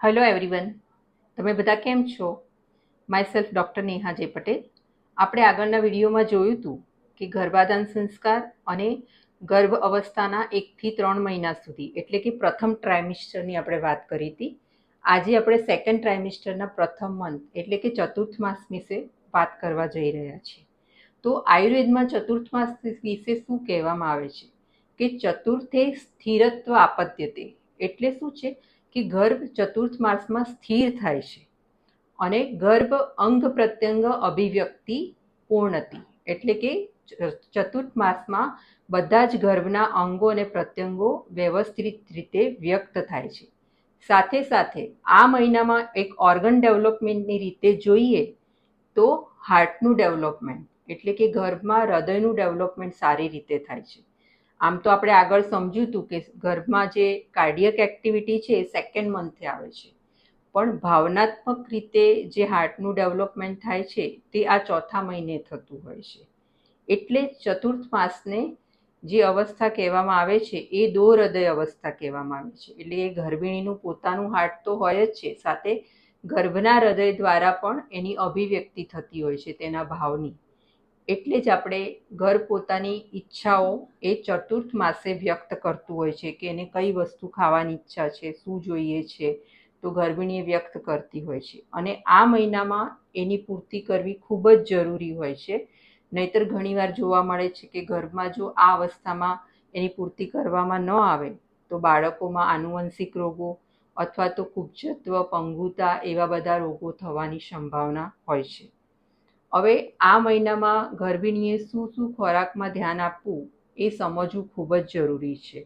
Hello everyone તમે બધા કેમ છો? માય સેલ્ફ ડૉક્ટર નેહા જે પટેલ આપણે આગળના વિડીયોમાં જોયું હતું કે ગર્ભાધાન સંસ્કાર અને ગર્ભ અવસ્થાના એકથી ત્રણ મહિના સુધી, એટલે કે પ્રથમ ટ્રાઇમિસ્ટરની આપણે વાત કરી હતી. આજે આપણે સેકન્ડ ટ્રાઇમિસ્ટરના પ્રથમ મંથ એટલે કે ચતુર્થ માસ વિશે વાત કરવા જઈ રહ્યા છીએ. તો આયુર્વેદમાં ચતુર્થ માસ વિશે શું કહેવામાં આવે છે? કે ચતુર્થે સ્થિરત્વ આપત્યતે, એટલે શું છે? કે ગર્ભ ચતુર્થ માસમાં સ્થિર થાય છે અને ગર્ભ અંગ પ્રત્યંગ અભિવ્યક્તિ પૂર્ણતી. એટલે કે ચતુર્થ માસમાં બધા જ ગર્ભના અંગો અને પ્રત્યંગો વ્યવસ્થિત રીતે વ્યક્ત થાય છે. સાથે સાથે આ મહિનામાં એક ઓર્ગન ડેવલપમેન્ટની રીતે જોઈએ તો હાર્ટનું ડેવલપમેન્ટ એટલે કે ગર્ભમાં હૃદયનું ડેવલપમેન્ટ સારી રીતે થાય છે. આમ તો આપણે આગળ સમજ્યું હતું કે ગર્ભમાં જે કાર્ડિયક એક્ટિવિટી છે એ સેકન્ડ મંથે આવે છે. પણ ભાવનાત્મક રીતે જે હાર્ટનું ડેવલપમેન્ટ થાય છે તે આ ચોથા મહિને થતું હોય છે. એટલે ચતુર્થ માસને જે અવસ્થા કહેવામાં આવે છે એ દો હૃદય અવસ્થા કહેવામાં આવે છે. એટલે એ ગર્ભિણીનું પોતાનું હાર્ટ તો હોય જ છે, સાથે ગર્ભના હૃદય દ્વારા પણ એની અભિવ્યક્તિ થતી હોય છે તેના ભાવની. એટલે જ આપણે ઘર પોતાની ઈચ્છાઓ એ ચતુર્થ માસે વ્યક્ત કરતું હોય છે કે એને કઈ વસ્તુ ખાવાની ઈચ્છા છે, શું જોઈએ છે, તો ગર્ભિણીએ વ્યક્ત કરતી હોય છે. અને આ મહિનામાં એની પૂર્તિ કરવી ખૂબ જ જરૂરી હોય છે. નહીતર ઘણીવાર જોવા મળે છે કે ગર્ભમાં જો આ અવસ્થામાં એની પૂર્તિ કરવામાં ન આવે, તો બાળકોમાં આનુવંશિક રોગો અથવા તો કુબ્જત્વ પંગુતા એવા બધા રોગો થવાની સંભાવના હોય છે. હવે આ મહિનામાં ગર્ભિણીએ શું શું ખોરાકમાં ધ્યાન આપવું એ સમજવું ખૂબ જ જરૂરી છે.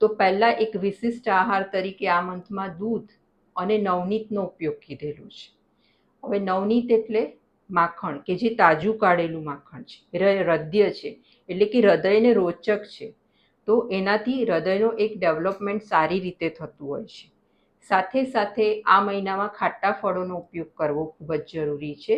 તો પહેલાં એક વિશિષ્ટ આહાર તરીકે આ મંથમાં દૂધ અને નવનીતનો ઉપયોગ કીધેલો છે. હવે નવનીત એટલે માખણ કે જે તાજું કાઢેલું માખણ છે. હૃદય છે, એટલે કે હૃદયને રોચક છે. તો એનાથી હૃદયનો એક ડેવલપમેન્ટ સારી રીતે થતું હોય છે. સાથે સાથે આ મહિનામાં ખાટા ફળોનો ઉપયોગ કરવો ખૂબ જ જરૂરી છે.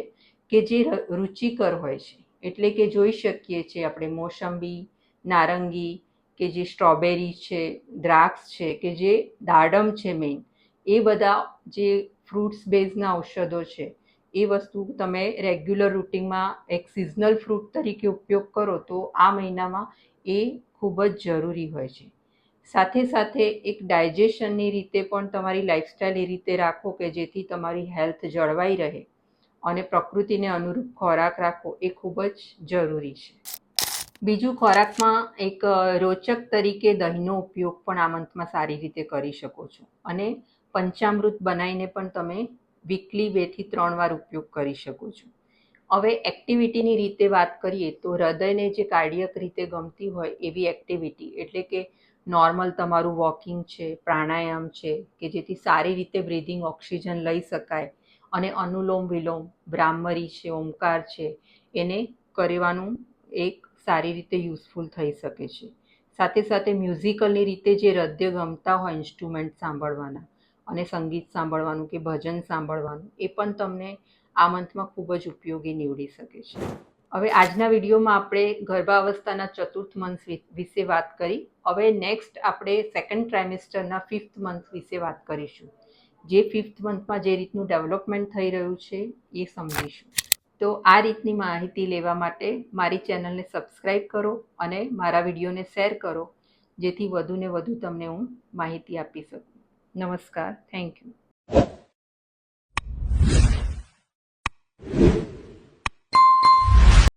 કે જે રુચિકર હોય છે. એટલે કે જોઈ શકીએ છીએ આપણે મોસંબી, નારંગી, કે જે સ્ટ્રોબેરી છે, દ્રાક્ષ છે, કે જે દાડમ છે મેઇન એ બધા જે ફ્રૂટ્સ બેઝના ઔષધો છે, એ વસ્તુ તમે રેગ્યુલર રૂટિનમાં એક સિઝનલ ફ્રૂટ તરીકે ઉપયોગ કરો તો આ મહિનામાં એ ખૂબ જ જરૂરી હોય છે. સાથે સાથે એક ડાયજેશનની રીતે પણ તમારી લાઇફસ્ટાઈલ એ રીતે રાખો કે જેથી તમારી હેલ્થ જળવાઈ રહે. અને પ્રકૃતિને અનુરૂપ ખોરાક રાખવો એ ખૂબ જ જરૂરી છે. બીજું, ખોરાકમાં એક રોચક તરીકે દહીંનો ઉપયોગ પણ આ મંથમાં સારી રીતે કરી શકો છો. અને પંચામૃત બનાવીને પણ તમે વીકલી બેથી ત્રણ વાર ઉપયોગ કરી શકો છો. હવે એક્ટિવિટીની રીતે વાત કરીએ તો હૃદયને જે કાર્ડિયક રીતે ગમતી હોય એવી એક્ટિવિટી એટલે કે નોર્મલ તમારું વોકિંગ છે, પ્રાણાયામ છે કે જેથી સારી રીતે બ્રીધિંગ ઓક્સિજન લઈ શકાય અને અનુલોમ વિલોમ, બ્રાહ્મરી છે, ઓમકાર છે, એને કરવાનું એક સારી રીતે યુઝફુલ થઈ શકે છે. સાથે સાથે મ્યુઝિકલની રીતે જે હૃદય ગમતા હોય ઇન્સ્ટ્રુમેન્ટ સાંભળવાના અને સંગીત સાંભળવાનું કે ભજન સાંભળવાનું, એ પણ તમને આ મંથમાં ખૂબ જ ઉપયોગી નીવડી શકે છે. હવે આજના વિડીયોમાં આપણે ગર્ભાવસ્થાના ચતુર્થ મંથ વિશે વાત કરી. હવે નેક્સ્ટ આપણે સેકન્ડ ટ્રાઇમેસ્ટરના ફિફ્થ મંથ વિશે વાત કરીશું. જે ફિફ્થ મંથમાં જે રીતનું ડેવલપમેન્ટ થઈ રહ્યું છે, એ સમજીશું. તો આ રીતની માહિતી લેવા માટે મારી ચેનલને સબસ્ક્રાઈબ કરો અને મારા વિડીયોને શેર કરો, જેથી વધુને વધુ તમને હું માહિતી આપી શકું. નમસ્કાર. Thank you